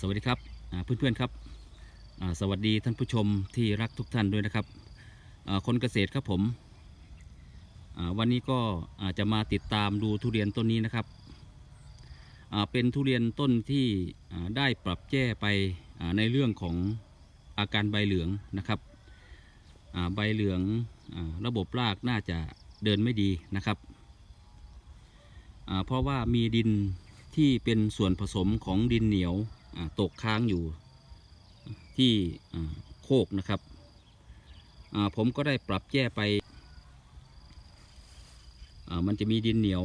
สวัสดีครับอ่าเพื่อนๆครับสวัสดีท่านผู้ชมที่รักทุกท่านด้วยนะครับคนเกษตรครับผมวันนี้ก็จะมาติดตามดูทุเรียนต้นนี้นะครับเป็นทุเรียนต้นที่ได้ปรับแก้ไปในเรื่องของอาการใบเหลืองนะครับใบเหลืองระบบรากน่าจะเดินไม่ดีนะครับเพราะว่ามีดินที่เป็นส่วนผสมของดินเหนียว ตกค้างอยู่ที่โคกนะครับ ผมก็ได้ปรับแก้ไป มันจะมีดินเหนียว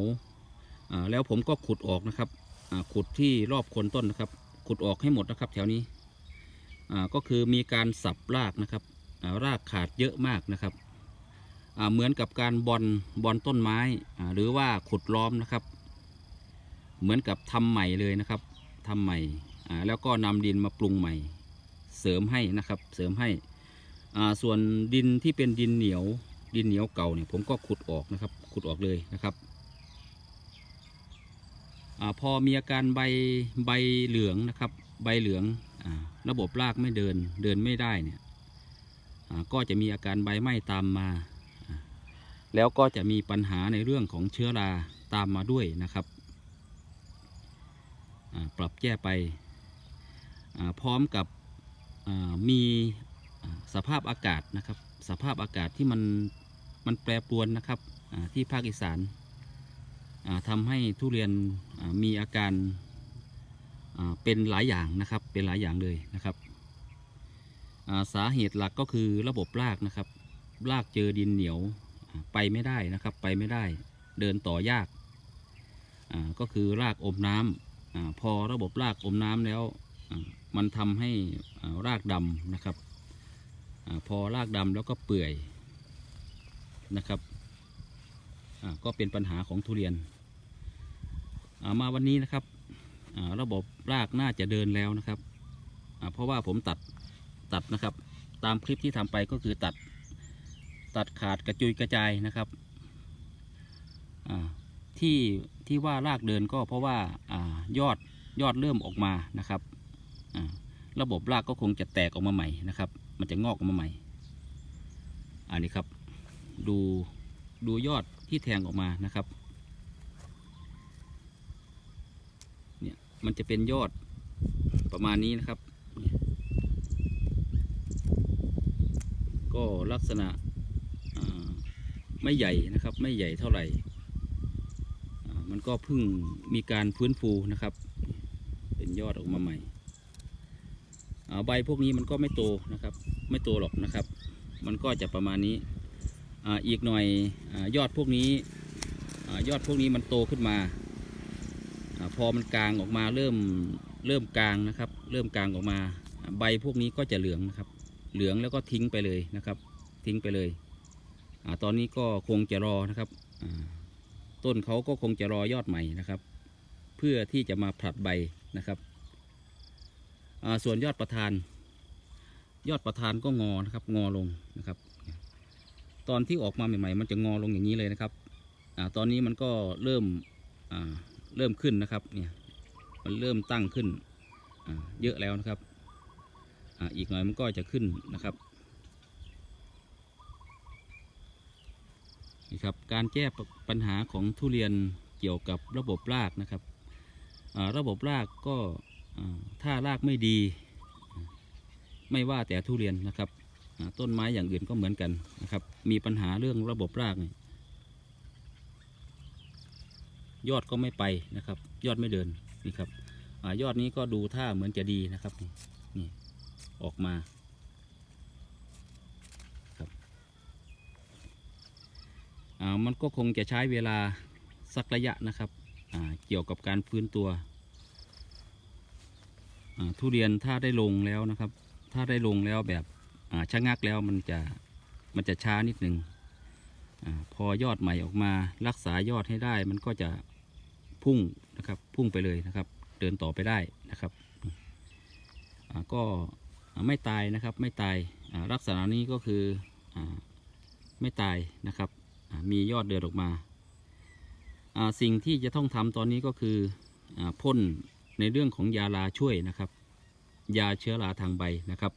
แล้วผมก็ขุดออกนะครับขุดที่รอบโคนต้นนะครับ ขุดออกให้หมดนะครับ แถวนี้ก็คือมีการสับรากนะครับรากขาดเยอะมากนะครับเหมือนกับการบอลบอลต้นไม้หรือว่าขุดล้อมนะครับ เหมือนกับทำใหม่เลยนะครับทำใหม่ แล้วก็นำดินมาปรุงใหม่ เสริมให้นะครับเสริมให้ส่วนดินที่เป็นดินเหนียว ดินเหนียวเก่าเนี่ยผมก็ขุดออกนะครับ ขุดออกเลยนะครับอพอมีอาการใบใบเหลืองนะครับ ใบเหลืองอระบบรากไม่เดินเดินไม่ได้เนี่ยก็จะมีอาการใบไหม้ตามมา แล้วก็จะมีปัญหาในเรื่องของเชื้อราตามมาด้วยนะครับ ปรับแก้ไป พร้อมกับมีสภาพอากาศนะครับ สภาพอากาศที่มันมันแปรปรวนนะครับที่ภาคอีสานทำให้ทุเรียนมีอาการเป็นหลายอย่างนะครับเป็นหลายอย่างเลยนะครับสาเหตุหลักก็คือระบบรากนะครับ รากเจอดินเหนียวไปไม่ได้นะครับ ไปไม่ได้เดินต่อยากก็คือรากอมน้ำอพอระบบรากอมน้ำแล้ว มันทำให้รากดำนะครับอพอรากดำแล้วก็เปื่อยนะครับก็เป็นปัญหาของทุเรียนามาวันนี้นะครับระบบรากน่าจะเดินแล้วนะครับเพราะว่าผมตัดตัดนะครับ ตามคลิปที่ทำไปก็คือตัดตัดขาดกระจุยกระจายนะครับที่ที่ว่ารากเดินก็เพราะว่าอยอดยอดเริ่มออกมานะครับ ระบบรากก็คงจะแตกออกมาใหม่นะครับ มันจะงอกออกมาใหม่ อันนี้ครับ ดูดูยอดที่แทงออกมานะครับ เนี่ยมันจะเป็นยอดประมาณนี้นะครับ ก็ลักษณะไม่ใหญ่นะครับ ไม่ใหญ่เท่าไหร่ มันก็เพิ่งมีการฟื้นฟูนะครับ เป็นยอดออกมาใหม่ ใบพวกนี้มันก็ไม่โตนะครับ ไม่โตหรอกนะครับ มันก็จะประมาณนี้ออีกหน่อยอยอดพวกนี้ยอดพวกนี้มันโตขึ้นมาอพอมันกลางออกมาเริ่มเริ่มกลางนะครับ เริ่มกลางออกมา ใบพวกนี้ก็จะเหลืองนะครับ เหลืองแล้วก็ทิ้งไปเลยนะครับ ทิ้งไปเลยอตอนนี้ก็คงจะรอนะครับต้นเขาก็คงจะรอยอดใหม่นะครับ เพื่อที่จะมาผลัดใบนะครับ ส่วนยอดประธาน ยอดประธานก็งอนะครับ งอลงนะครับ ตอนที่ออกมาใหม่ ๆ มันจะงอลงอย่างนี้เลยนะครับอตอนนี้มันก็เริ่มเริ่มขึ้นนะครับเนี่ยมันเริ่มตั้งขึ้นเยอะแล้วนะครับออีกหน่อยมันก็จะขึ้นนะครับนี่ครับการแก้ปัญหาของทุเรียนเกี่ยวกับระบบรากนะครับระบบรากก็ ถ้ารากไม่ดี ไม่ว่าแต่ทุเรียนนะครับต้นไม้อย่างอื่นก็เหมือนกันนะครับ มีปัญหาเรื่องระบบรากยอดก็ไม่ไปนะครับ ยอดไม่เดินนี่ครับอยอดนี้ก็ดูท่าเหมือนจะดีนะครับนี่ออกมาครับมันก็คงจะใช้เวลาสักระยะนะครับเกี่ยวกับการฟื้นตัว ทุเรียนถ้าได้ลงแล้วนะครับ ถ้าได้ลงแล้วแบบอ่าชะงักแล้วมันจะมันจะช้านิดหนึ่งอพอยอดใหม่ออกมารักษายอดให้ได้ มันก็จะพุ่งนะครับพุ่งไปเลยนะครับ เดินต่อไปได้นะครับก็ไม่ตายนะครับไม่ตายลักษณะนี้ก็คืออไม่ตายนะครับมียอดเดินออกมา สิ่งที่จะต้องทำตอนนี้ก็คืออพ่น ในเรื่องของยาลาช่วยนะครับ ยาเชื้อราทางใบนะครับ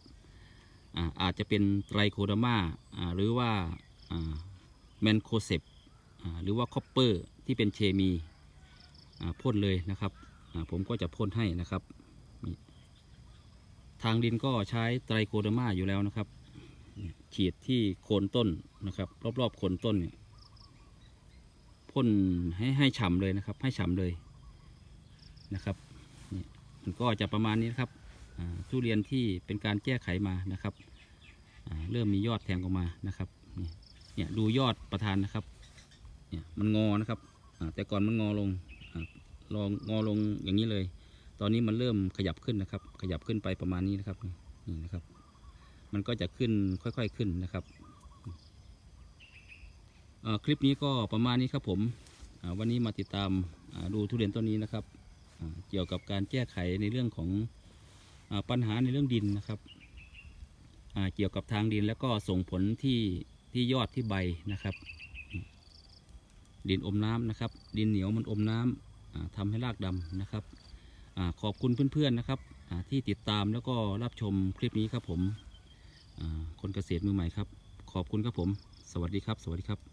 อาอาจจะเป็นไตรโคดามาอ่าหรือว่าแมนโคเซปหรือว่าคอปเปอร์ที่เป็นเคมีพ่นเลยนะครับผมก็จะพ่นให้นะครับ ทางดินก็ใช้ไตรโคดามาอยู่แล้วนะครับฉีดที่โคนต้นนะครับ รอบๆโคนต้นเนี่ยพ่นให้ให้ฉ่ำเลยนะครับ ให้ฉ่ำเลยนะครับ ก็จะประมาณนี้นะครับทุเรียนที่เป็นการแก้ไขมานะครับเริ่มมียอดแทงออกมานะครับเนี่ยดูยอดประธานนะครับเนี่ยมันงอนะครับแต่ก่อนมันงอลงลองงอลงอย่างนี้เลย ตอนนี้มันเริ่มขยับขึ้นนะครับ ขยับขึ้นไปประมาณนี้นะครับนี่นะครับ มันก็จะขึ้นค่อยๆขึ้นนะครับคลิปนี้ก็ประมาณนี้ครับผมวันนี้มาติดตามดูทุเรียนต้นนี้นะครับ เกี่ยวกับการแก้ไขในเรื่องของอปัญหาในเรื่องดินนะครับเกี่ยวกับทางดินแล้วก็ส่งผลที่ที่ยอดที่ใบนะครับ ดินอมน้ำนะครับ ดินเหนียวมันอมน้ำอ่าทำให้รากดำนะครับอขอบคุณเพื่อนๆนะครับที่ติดตามแล้วก็รับชมคลิปนี้ครับผมคนเกษตรมือใหม่ครับ ขอบคุณครับผม สวัสดีครับ สวัสดีครับ